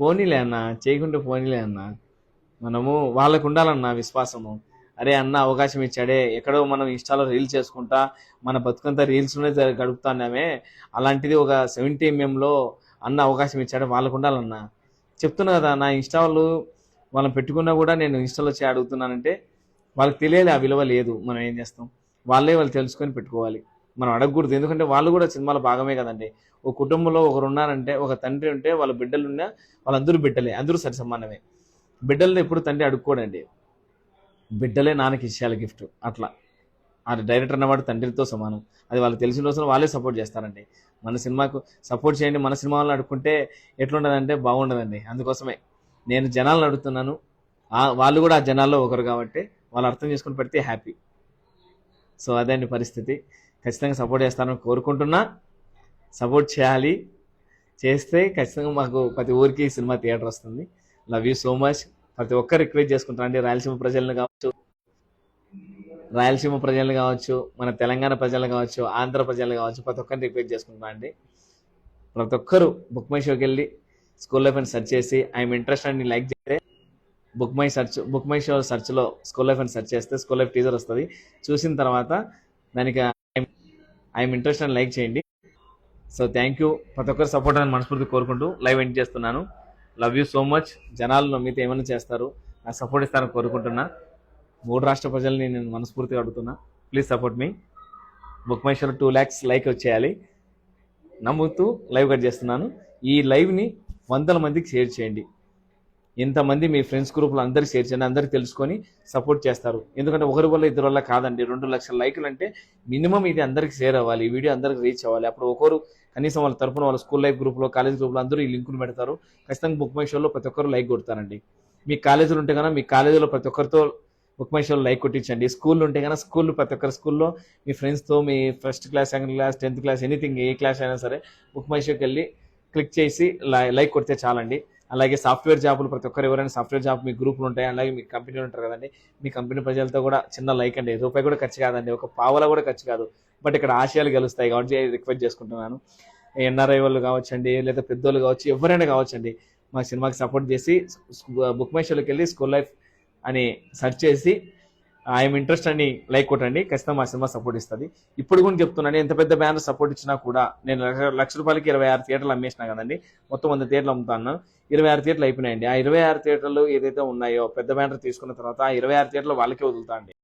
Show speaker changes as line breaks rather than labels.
పోనీలే అన్న చేయకుంటే పోనీలే అన్న. మనము వాళ్ళకు ఉండాలన్న విశ్వాసము. అరే అన్న అవకాశం ఇచ్చాడే ఎక్కడో మనం ఇన్స్టాలో రీల్స్ చేసుకుంటా మన బతుకంతా రీల్స్లోనే జ- గడుపుతున్నామే. అలాంటిది ఒక సెవెంటీ ఎంఎంలో అన్న అవకాశం ఇచ్చాడే వాళ్ళకు ఉండాలన్న. చెప్తున్నా కదా నా ఇన్స్టా వాళ్ళు వాళ్ళని పెట్టుకున్నా కూడా నేను ఇన్స్టాలో చే అడుగుతున్నానంటే వాళ్ళకి తెలియాలి ఆ విలువ లేదు. మనం ఏం చేస్తాం? వాళ్ళే వాళ్ళు తెలుసుకొని పెట్టుకోవాలి. మనం అడగకూడదు. ఎందుకంటే వాళ్ళు కూడా సినిమాలో భాగమే కదండి. ఒక కుటుంబంలో ఒకరు ఉన్నారంటే ఒక తండ్రి ఉంటే వాళ్ళ బిడ్డలు ఉన్నా వాళ్ళందరూ బిడ్డలే అందరూ సరి సమానమే బిడ్డలను ఎప్పుడు తండ్రి అడుక్కోడండి. బిడ్డలే నాన్నకి ఇచ్చేయాలి గిఫ్ట్ అట్లా. ఆ డైరెక్టర్ అన్నవాడు తండ్రితో సమానం. అది వాళ్ళకి తెలిసిన రోజున వాళ్ళే సపోర్ట్ చేస్తారండి. మన సినిమాకు సపోర్ట్ చేయండి మన సినిమా వాళ్ళని అడుక్కుంటే ఎట్లుండదంటే బాగుండదండి. అందుకోసమే నేను జనాలను అడుగుతున్నాను. ఆ- వాళ్ళు కూడా ఆ జనాల్లో ఒకరు కాబట్టి వాళ్ళు అర్థం చేసుకుని పెడితే హ్యాపీ. సో అదే అండి పరిస్థితి. ఖచ్చితంగా సపోర్ట్ చేస్తారని కోరుకుంటున్నా. సపోర్ట్ చేయాలి. చేస్తే ఖచ్చితంగా మాకు ప్రతి ఊరికి సినిమా థియేటర్ వస్తుంది. లవ్ యూ సో మచ్ ప్రతి ఒక్కరు రిక్వెస్ట్ చేసుకుంటారండి రాయలసీమ ప్రజలను కావచ్చు రాయలసీమ ప్రజలు కావచ్చు మన తెలంగాణ ప్రజలు కావచ్చు ఆంధ్ర ప్రజలు కావచ్చు ప్రతి ఒక్కరిని రిక్వెస్ట్ చేసుకుంటున్నా అండి. ప్రతి ఒక్కరు బుక్ మై షోకి వెళ్ళి స్కూల్ లైఫ్ అని సెర్చ్ చేసి ఐఎమ్ ఇంట్రెస్ట్ అని లైక్ చేస్తే book my search book my show సెర్చ్లో school life అని సెర్చ్ చేస్తే స్కూల్ లైఫ్ టీజర్ వస్తుంది. చూసిన తర్వాత దానికి ఐఎమ్ ఇంట్రెస్ట్ అని లైక్ చేయండి. So thank you. ప్రతి ఒక్కరు సపోర్ట్ అని మనస్ఫూర్తి కోరుకుంటూ లైవ్ ఎండ్ చేస్తున్నాను. లవ్ యూ సో మచ్ జనాలు మీతో ఏమైనా చేస్తారు నాకు సపోర్ట్ ఇస్తారని కోరుకుంటున్నా. మూడు రాష్ట్ర ప్రజల్ని నేను మనస్ఫూర్తిగా అడుగుతున్నా. Please support me book my two lakhs like వచ్చేయాలి. నమ్ముతూ లైవ్ కట్ చేస్తున్నాను. ఈ లైవ్ని వందల మందికి షేర్ చేయండి. ఇంతమంది మీ ఫ్రెండ్స్ గ్రూప్లో అందరికీ షేర్ చేయండి అందరికీ తెలుసుకొని సపోర్ట్ చేస్తారు. ఎందుకంటే ఒకరి వల్ల ఇద్దరు వల్ల కాదండి. రెండు లక్షల లైకులు అంటే మినిమం ఇది అందరికి షేర్ అవ్వాలి ఈ వీడియో అందరికి రీచ్ అవ్వాలి. అప్పుడు ఒకరు కనీసం వాళ్ళ తరపున వాళ్ళ స్కూల్ లైఫ్ గ్రూప్లో కాలేజ్ గ్రూప్లో అందరూ ఈ లింకులు పెడతారు. ఖచ్చితంగా బుక్ మై షోలో ప్రతి ఒక్కరు లైక్ కొడతారండి. మీ కాలేజీలు ఉంటే కనుక మీ కాలేజీలో ప్రతి ఒక్కరితో బుక్ మై షోలో లైక్ కొట్టించండి. స్కూల్ ఉంటే కనుక స్కూల్ ప్రతి ఒక్కరి స్కూల్లో మీ ఫ్రెండ్స్తో మీ first class second class tenth class anything ఏ క్లాస్ అయినా సరే బుక్ మై షోకి వెళ్ళి క్లిక్ చేసి లై- లైక్ కొడితే చాలండి. అలాగే సాఫ్ట్వేర్ జాబులు ప్రతి ఒక్కరు ఎవరైనా సాఫ్ట్వేర్ జాబ్ మీ గ్రూపులు ఉంటాయి అలాగే మీ కంపెనీలు ఉంటారు కదండి. మీ కంపెనీ ప్రజలతో కూడా చిన్న లైక్ అండి. రూపాయి కూడా ఖర్చు కాదండి. ఒక పావల కూడా ఖర్చు కాదు. బట్ ఇక్కడ ఆశయాలు గెలుస్తాయి కాబట్టి రిక్వెస్ట్ చేసుకుంటున్నాను. ఎన్ఆర్ఐ వాళ్ళు కావచ్చండి లేదా పెద్దోళ్ళు కావచ్చు ఎవరైనా కావచ్చండి మా సినిమాకి సపోర్ట్ చేసి బుక్ మై షోలోకి వెళ్ళి స్కూల్ లైఫ్ అని సెర్చ్ చేసి ఐఎమ్ ఇంట్రెస్ట్ అని లైక్ కొట్టండి ఖచ్చితంగా మా సినిమా సపోర్ట్ ఇస్తుంది. ఇప్పుడు కూడా చెప్తున్నాను ఎంత పెద్ద బ్యానర్ సపోర్ట్ ఇచ్చినా కూడా నేను లక్ష- లక్ష రూపాయలకి ఇరవై ఆరు థియేటర్లు అమ్మేసినా కదండి మొత్తం వంద థియేటర్లు అమ్ముతాను. ఇరవై ఆరు థియేటర్లు అయిపోయినాయండి. ఆ ఇరవై ఆరు థియేటర్లు ఏదైతే ఉన్నాయో పెద్ద బ్యానర్ తీసుకున్న తర్వాత ఆ ఇరవై ఆరు థియేటర్లు వాళ్ళకే వదులుతా అండి.